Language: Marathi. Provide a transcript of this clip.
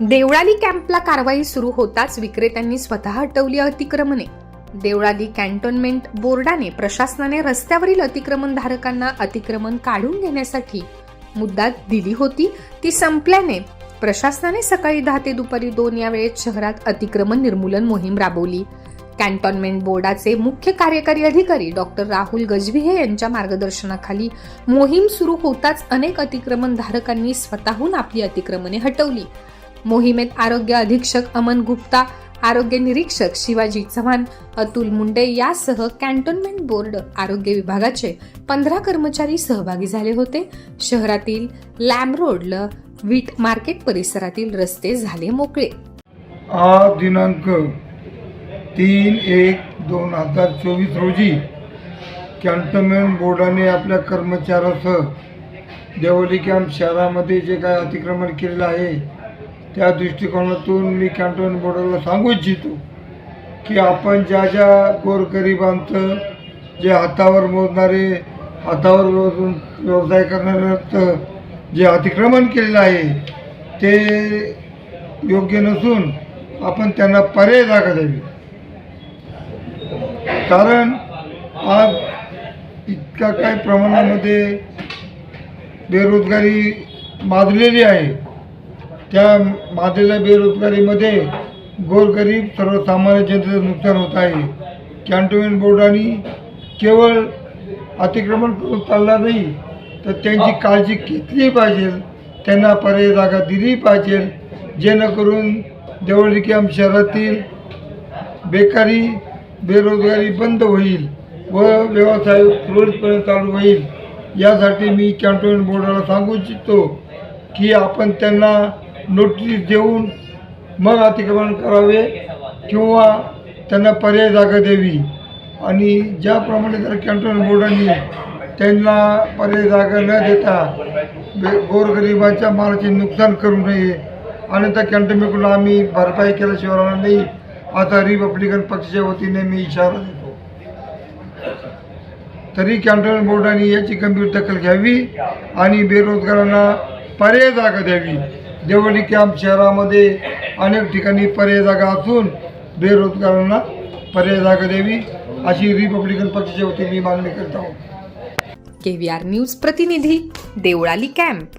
देवळाली कॅम्पला कारवाई सुरू होताच विक्रेत्यांनी स्वतः हटवली अतिक्रमणे. देवळाली कॅन्टोन्मेंट बोर्डाने प्रशासनाने रस्त्यावरील अतिक्रमण धारकांना अतिक्रमण काढून घेण्यासाठी मुद्दा दिली होती. ती संपल्याने प्रशासनाने सकाळी दहा ते दुपारी दोन या वेळेत शहरात अतिक्रमण निर्मूलन मोहीम राबवली. कॅन्टोन्मेंट बोर्डाचे मुख्य कार्यकारी अधिकारी डॉक्टर राहुल गजभिये यांच्या मार्गदर्शनाखाली मोहीम सुरू होताच अनेक अतिक्रमण धारकांनी स्वतःहून आपली अतिक्रमणे हटवली. मोहिमेत आरोग्य अधीक्षक अमन गुप्ता आरोग्य निरीक्षक शिवाजी चव्हाण अतुल मुंडे यासह कॅन्टोन्मेंट बोर्ड आरोग्य विभागाचे पंधरा कर्मचारी सहभागी झाले होते. शहरातील लॅम रोडला वीट मार्केट परिसरातील रस्ते झाले मोकळे. आज दिनांक तीन एक दोन हजार चोवीस रोजी कॅन्टोन्मेंट बोर्डाने आपल्या कर्मचाऱ्यासह देवली कॅम्प शहरामध्ये जे काय अतिक्रमण केलेलं आहे त्या दृष्टिकोनातून मी कॅन्टोन बोर्डाला सांगू इच्छितो की आपण ज्या ज्या गोरगरिबांचं जे हातावर मोजणारे हातावर मोजून व्यवसाय करणाऱ्यांचं जे अतिक्रमण केलेलं आहे ते योग्य नसून आपण त्यांना पर्याय जागा द्यावी. कारण आज इतका काय प्रमाणामध्ये बेरोजगारी माजलेली आहे. त्या माजलेल्या बेरोजगारीमध्ये गोरगरीब सर्वसामान्य जनतेचं नुकसान होत आहे. कॅन्टोन्मेंट बोर्डाने केवळ अतिक्रमण करून चालला नाही तर त्यांची काळजी घेतली पाहिजे त्यांना पर्याय जागा दिली पाहिजे जेणेकरून देवळी शहरातील बेकारी बेरोजगारी बंद होईल व व्यवसाय सुरळीतपणे चालू होईल. यासाठी मी कॅन्टोन्मेंट बोर्डाला सांगू इच्छितो की आपण त्यांना नोटीस देऊन मग अतिक्रमण करावे किंवा त्यांना पर्याय जागा द्यावी. आणि ज्याप्रमाणे जर कॅन्टोन्मेंट बोर्डाने त्यांना पर्याय जागा न देता गोरगरिबाच्या मालाचे नुकसान करू नये आणि त्या कॅन्टोनमेंटकडून आम्ही भरपाई केल्याशिवाय राहणार नाही आता रिपब्लिकन पक्षाच्या वतीने मी इशारा देतो. तरी कॅन्टोनमेंट बोर्डाने याची गंभीर दखल घ्यावी आणि बेरोजगारांना पर्याय जागा द्यावी. देवळी कॅम्प शहरामध्ये अनेक ठिकाणी पर्याय जागा असून बेरोजगारांना पर्याय जागा द्यावी अशी रिपब्लिकन पक्षाच्या वतीने मी मागणी करत आहोत केव्हीआर न्यूज प्रतिनिधी देवळाली कॅम्प.